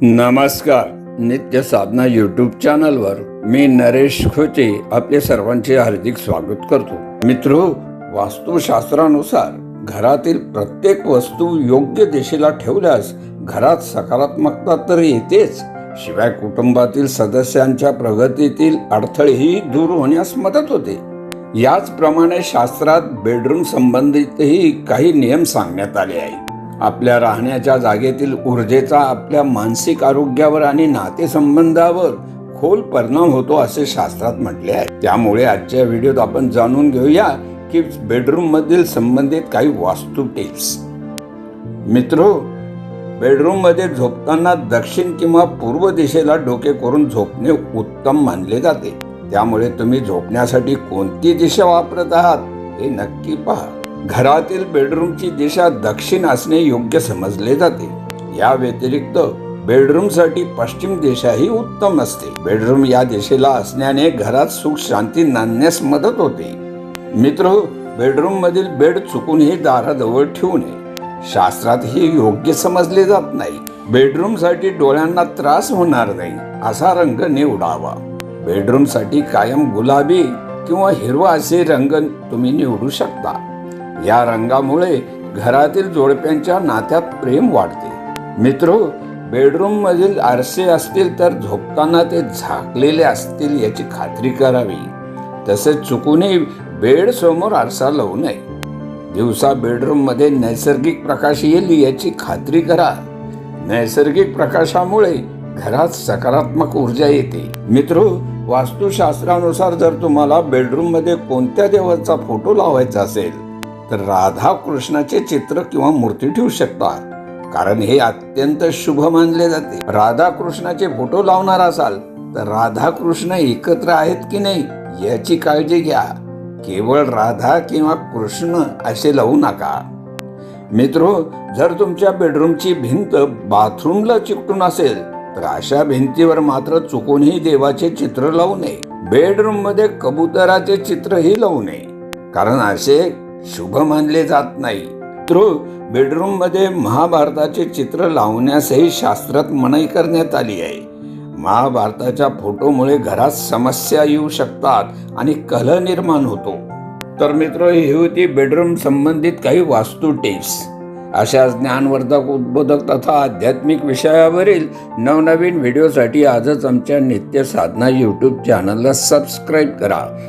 नमस्कार. नित्य साधना यूट्यूब चॅनलवर मी नरेश खोचे आपले सर्वांचे हार्दिक स्वागत करतो. मित्र वास्तुशास्त्रानुसार घरातील प्रत्येक वस्तू योग्य दिशेला ठेवल्यास घरात सकारात्मकता तर येतेच. शिवाय कुटुंबातील सदस्यांच्या प्रगतीतील अडथळेही दूर होण्यास मदत होते. याचप्रमाणे शास्त्रात बेडरूम संबंधितही काही नियम सांगण्यात आले आहेत. आपल्या राहण्याच्या जागेतील ऊर्जेचा आपल्या मानसिक आरोग्यावर आणि नातेसंबंधावर खोल परिणाम होतो असे शास्त्रात म्हटले आहे. त्यामुळे आजच्या व्हिडिओत आपण जाणून घेऊया की बेडरूम मधील संबंधित काही वास्तू टिप्स मित्रो बेडरूममध्ये झोपताना दक्षिण किंवा पूर्व दिशेला डोके करून झोपणे उत्तम मानले जाते. त्यामुळे तुम्ही झोपण्यासाठी कोणती दिशा वापरत आहात हे नक्की पहा. घरातील बेडरूमची दिशा दक्षिण असणे योग्य समजले जाते. या व्यतिरिक्त बेडरूमसाठी पश्चिम दिशाही उत्तम असते. बेडरूम या दिशेला असण्याने घरात सुख शांती नांदण्यास मदत होते. मित्र बेडरूम मधील बेड चुकूनही दाराजवळ ठेवू नये. शास्त्रात हे योग्य समजले जात नाही. बेडरूमसाठी डोळ्यांना त्रास होणार नाही असा रंग निवडावा. बेडरूमसाठी कायम गुलाबी किंवा हिरवा असे रंग तुम्ही निवडू शकता. या रंगामुळे घरातील जोडप्यांच्या नात्यात प्रेम वाढते. मित्र बेडरूम मधील आरसे असतील तर झोपताना ते झाकलेले असतील याची खात्री करावी. तसेच चुकूनही बेड समोर आरसा लावू नये. दिवसा बेडरूममध्ये नैसर्गिक प्रकाश येईल याची खात्री करा. नैसर्गिक प्रकाशामुळे घरात सकारात्मक ऊर्जा येते. मित्र वास्तुशास्त्रानुसार जर तुम्हाला बेडरूममध्ये कोणत्या देवाचा फोटो लावायचा असेल तर राधा कृष्णाचे चित्र किंवा मूर्ती ठेवू शकता कारण हे अत्यंत शुभ मानले जाते. राधा कृष्णाचे फोटो लावणार असाल तर राधा कृष्ण एकत्र आहेत की नाही याची काळजी घ्या. केवळ राधा किंवा कृष्ण असे लावू नका. मित्रो जर तुमच्या बेडरूमची भिंत बाथरूमला चिकटून असेल तर अशा भिंतीवर मात्र चुकूनही देवाचे चित्र लावू नये. बेडरूममध्ये कबुतराचे चित्रही लावू नये. कारण असे शुभ मानले जात नाही. मित्रो बेडरूममध्ये महाभारताचे चित्र लावण्यासही शास्त्रात मनाई करण्यात आली आहे. महाभारताच्या फोटोमुळे घरात समस्या येऊ शकतात आणि कलह निर्माण होतो. तर मित्र ही होती बेडरूम संबंधित काही वास्तू टिप्स. अशा ज्ञानवर्धक उद्बोधक तथा आध्यात्मिक विषयावरील नवनवीन व्हिडिओसाठी आजच आमच्या नित्य साधना यूट्यूब चॅनलला सबस्क्राईब करा.